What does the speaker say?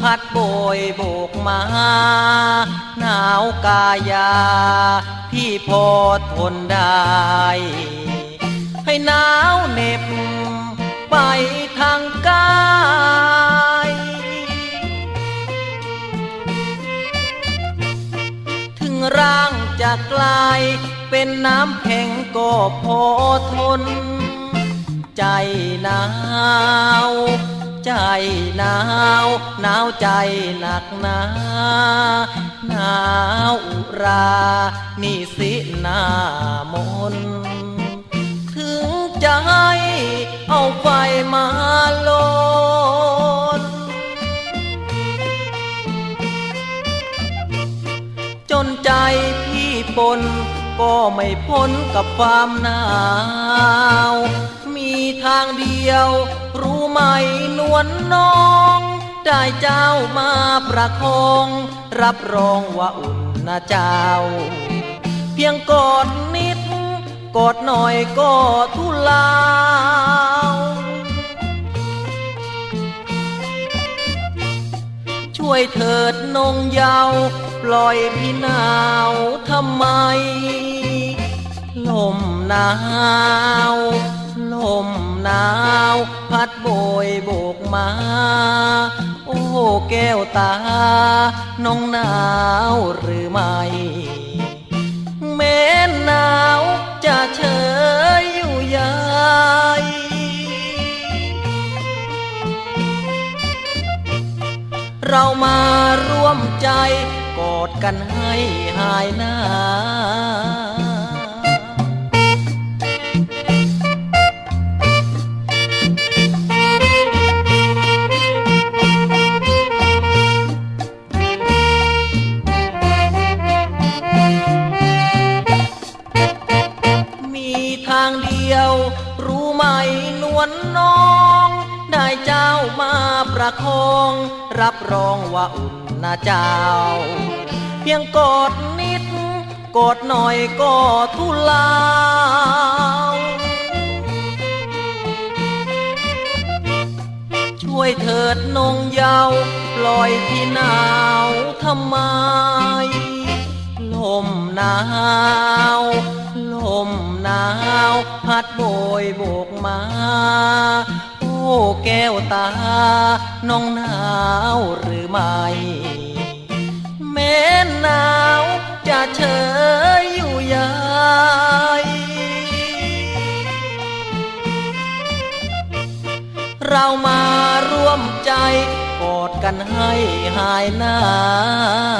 พัดโบยโบกมา หนาวกายา พี่พอทนได้ ให้หนาวเหน็บไปทางกายถึงร่างจะกลายเป็นน้ำแข็งก็พอทน ใจหนาว ใจหนาว หนาวใจหนักหนาหนาวอุรา นี่สิหน้ามน ถึงใจเอาไฟมาลน จนใจพี่ปนก็ไม่พ้นกับความหนาว มีทางเดียวรู้ ไหมนวลน้อง ได้เจ้ามาประคอง รับรองว่าอุ่นนะเจ้า เพียงกอดนิด กอดหน่อยก็ทุลาช่วยเถิดนงเยาว ปล่อยพี่หนาวทำไม ลมหนาว ลม หนาว พัดโบยโบกมา โอ้แก้วตา น้องหนาวหรือไม่แม้หนาวจะเฉยอยู่ใยเรามาร่วมใจกอดกันให้หายหนามี มาประคอง รับรองว่าอุ่นนะเจ้า เพียงกอดนิดกอดหน่อยก็ทุลาช่วยเถิดนงเยาวปล่อยพี่หนาวทำไม ลมหนาวลมหนาว พัดโบยโบกมา แก้วตา น้องหนาวหรือไม่แม้หนาวจะเฉยอยู่ใยเรามาร่วมใจกอดกันให้หายหนาว